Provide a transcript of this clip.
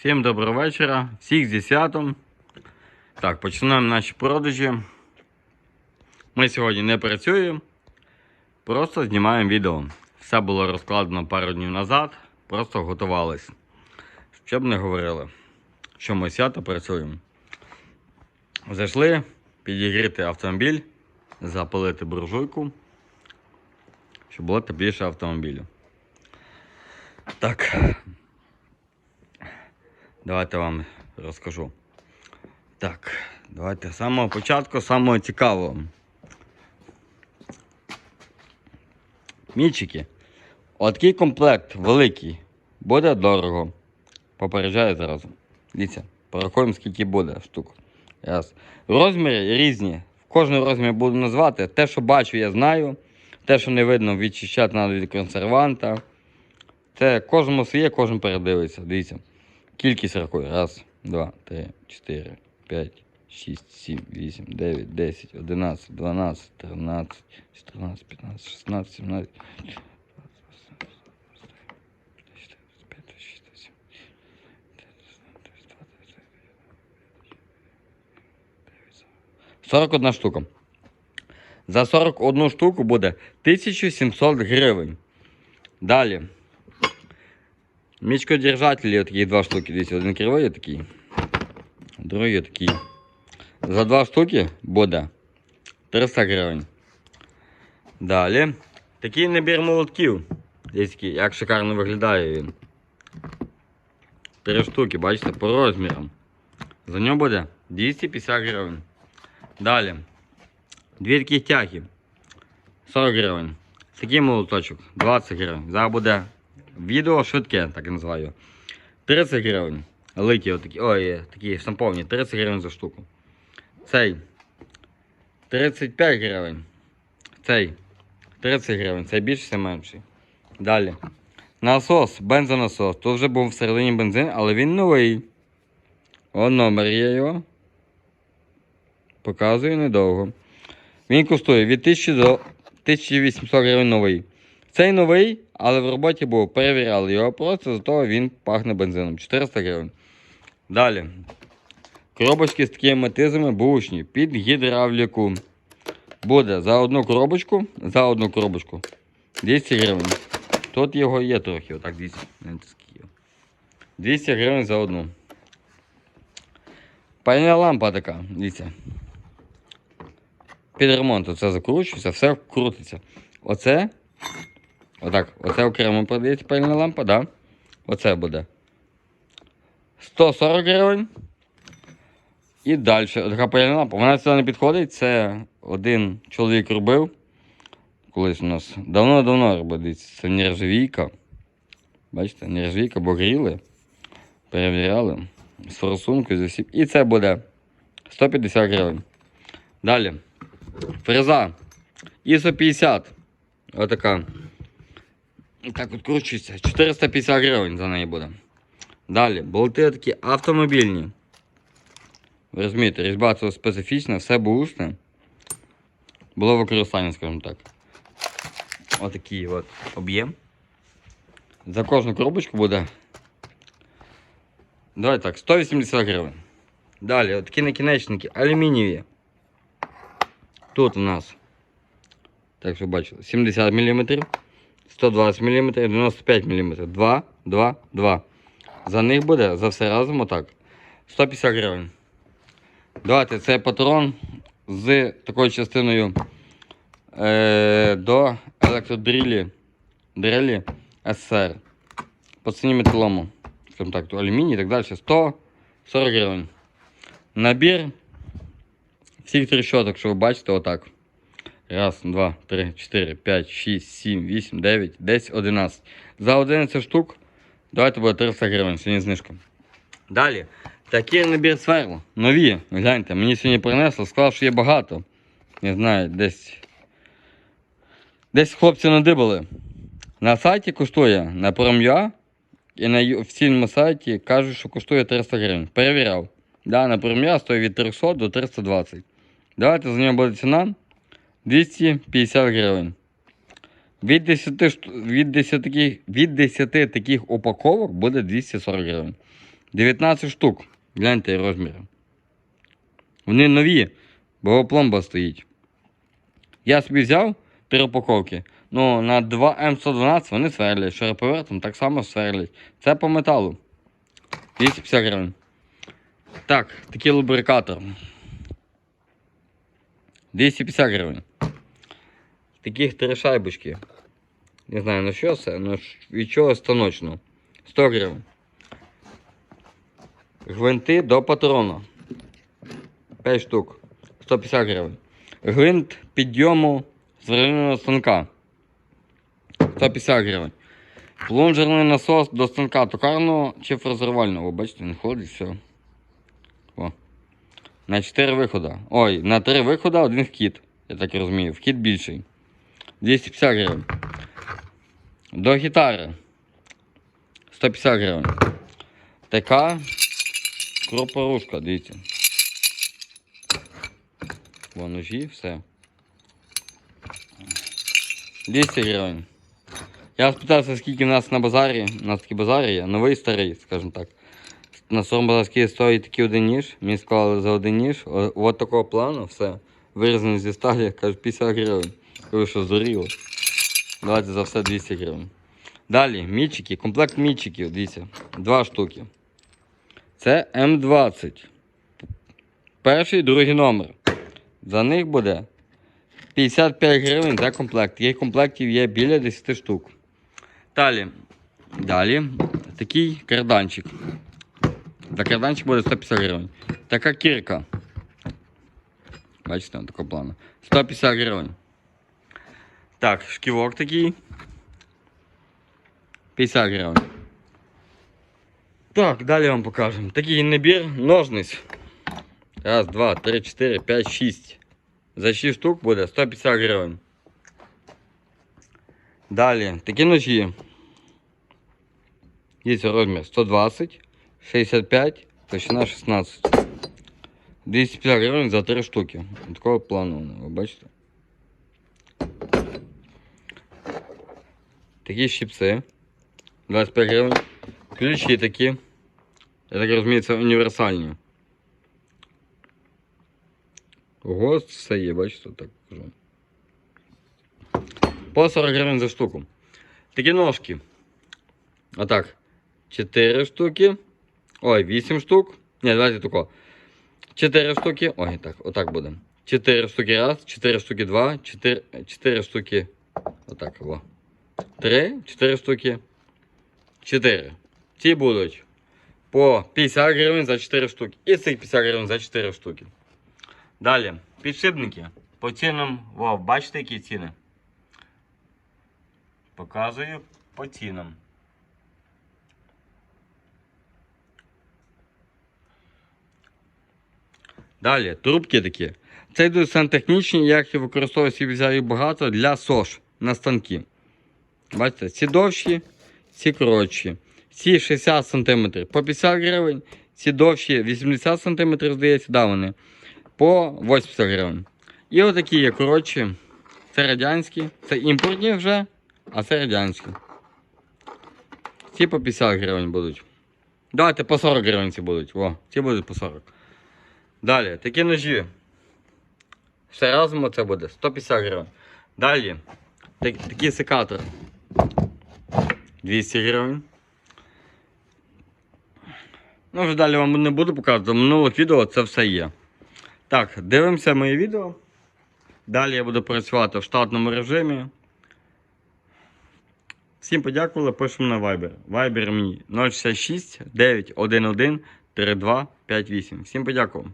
Всім доброго вечора, всіх зі святом. Так, починаємо наші продажі. Ми сьогодні не працюємо, просто знімаємо відео. Все було розкладено пару днів назад, просто готувались. Щоб не говорили, що ми свято працюємо. Зайшли підігріти автомобіль, запалити буржуйку, щоб було тепліше автомобілю. Так. Давайте вам розкажу. Так, давайте з самого початку, з самого цікавого. Мічики. Отакий комплект великий. Буде дорого. Попереджаю зразу. Дивіться, порахуємо, скільки буде штук. Раз. Розміри різні. В кожному розмірі буду назвати. Те, що бачу, я знаю. Те, що не видно, відчищати треба від консерванта. Це кожному своє, кожен передивиться. Дивіться. Кількість рахує. Раз, два, три, чотири, п'ять, шість, сім, вісім, дев'ять, десять, одинадцять, дванадцять, тринадцять, чотирнадцять, п'ятнадцять, шістнадцять, сімнадцять. Сорок одна штука. За 41 штуку буде 1700 гривень. Далі. Мічкодержателі такі два штуки. Дивіться, один кривий такий, другий такий. За два штуки буде 300 гривень. Далі. Такий набір молотків. Десь такий, як шикарно виглядає він. Три штуки, бачите, по розмірам. За нього буде 250 гривень. Далі. Дві такі тяги. 40 гривень. Такий молоточок 20 гривень. Зараз буде відео швидке, так і називаю. 30 гривень. Литі отакі. Ой, такі штамповні, 30 гривень за штуку. Цей 35 гривень. Цей 30 гривень. Цей більший, це менший. Далі. Насос, бензонасос. Тут вже був всередині бензин, але він новий. О, номер є його. Показую недовго. Він коштує від 1000 до 1800 гривень новий. Цей новий, але в роботі був. Перевіряли його просто, зато він пахне бензином. 400 гривень. Далі. Коробочки з такими матизами бушні під гідравліку. Буде за одну коробочку, за одну коробочку 200 гривень. Тут його є трохи, отак 200. гляньте, 200 гривень за одну. Пальна лампа така, дивіться. Під ремонт оце закручується, все крутиться. Оце. Отак, оце окремо продається пальна лампа, да? Оце буде. 140 гривень. І далі. Така пальна лампа. Вона сюди не підходить. Це один чоловік робив. Колись у нас. Давно-давно. Дивіться, Це нержавійка. Бачите, нержавійка, бо гріли. Перевіряли. З форсункою, з усім. І це буде 150 гривень. Далі. Фреза. ISO 50. Отака. Так відкручується. 450 гривень за неї буде. Далі. Болти такі автомобільні. Ви розумієте, різьба це специфічна, все бушне. Було використання, скажімо так. Отакий от об'єм. За кожну коробочку буде. Давай так, 180 гривень. Далі, отакі накінечники алюмінієві. Тут у нас, так що бачили, 70 мм, 120 мм, і 95 мм. 2, 2, 2. За них буде за все разом отак. 150 гривень. Давайте цей патрон з такою частиною е, до електродрілі дрелі СССР. По ціні металому. Так, алюміній і так далі. 140 гривень. Набір всіх трещоток, що ви бачите, отак. Раз, два, три, чотири, п'ять, шість, сім, вісім, дев'ять, десять, одинадцять. За 11 штук давайте буде 300 гривень, сьогодні знижка. Далі. Такий набір сверл. Нові. Гляньте, мені сьогодні принесло, сказав, що є багато. Не знаю, десь. Десь хлопці надибали. На сайті коштує на пром'я і на офіційному сайті кажуть, що коштує 300 гривень. Перевіряв. Да, на пром'я стоїть від 300 до 320. Давайте за нього буде ціна 250 гривень. Від 10, від 10, таких, від 10 таких упаковок буде 240 гривень. 19 штук. Гляньте розміри. Вони нові, бо пломба стоїть. Я собі взяв три упаковки. Ну, на 2М112 вони сверлять. Шуруповертом так само сверлять. Це по металу. 250 гривень. Так, такий лубрикатор. 250 гривень. Таких три шайбочки. Не знаю на що це, але від чого станочно. 100 гривень. Гвинти до патрона. 5 штук. 150 гривень. Гвинт підйому зварильного станка. 150 гривень. Плунжерний насос до станка токарного чи фрезерувального. Бачите, він ходить, все. О. На 4 виходи. Ой, на 3 виходи один вхід. Я так розумію. Вхід більший. 250 гривень. До гітари. 150 гривень. Така кропорушка, дивіться. Во ножі, все. 200 гривень. Я спитався, скільки в нас на базарі. У нас такий базар є, новий старий, скажімо так. На Сормбазарській стоїть такий один ніж. Мені сказали за один ніж. От такого плану, все. Вирізаний зі сталі, кажуть, 50 гривень. Ви що здуріло? Давайте за все 200 гривень. Далі, мічики, комплект мічиків, дивіться, два штуки. Це М20. Перший, другий номер. За них буде 55 гривень за комплект. Таких комплектів є біля 10 штук. Далі. Далі. Такий карданчик. За карданчик буде 150 гривень. Така кірка. Бачите, такого плану. 150 гривень. Так, шківок такий. 50 гривень. Так, далі вам покажемо. Такий набір ножниць. Раз, два, три, чотири, п'ять, шість. За 6 штук буде 150 гривень. Далі, такі ножі. Є розмір 120, 65, товщина 16. 250 гривень за 3 штуки. Такого плану, вони, ви бачите? Такі щипці. 25 гривень. Ключі такі. Я так розумію, це універсальні. Ого, все є, бачите, так кажу. По 40 гривень за штуку. Такі ножки. Отак. 4 штуки. Ой, 8 штук. Ні, давайте тако. 4 штуки. Ой, так, отак буде. 4 штуки раз, 4 штуки два, 4, 4 штуки. Отак, во. 3, 4 штуки. 4. Ці будуть по 50 гривень за 4 штуки. І цих 50 гривень за 4 штуки. Далі, підшипники. По цінам, о, бачите, які ціни? Показую по цінам. Далі, трубки такі. Це йдуть сантехнічні, я їх використовую взяв їх багато для СОЖ на станки. Бачите, ці довші, ці коротші. Ці 60 см по 50 гривень, ці довші 80 см, здається, да, вони по 80 гривень. І отакі є коротші. Це радянські, це імпортні вже, а це радянські. Ці по 50 гривень будуть. Давайте по 40 гривень ці будуть. О, ці будуть по 40. Далі, такі ножі. Все разом це буде 150 гривень. Далі, так, такий секатор. 200 гривень. Ну, вже далі вам не буду показувати. Минулих відео це все є. Так, дивимося моє відео. Далі я буду працювати в штатному режимі. Всім подякували, пишемо на Viber. Viber мій 066 911 3258. Всім подякував.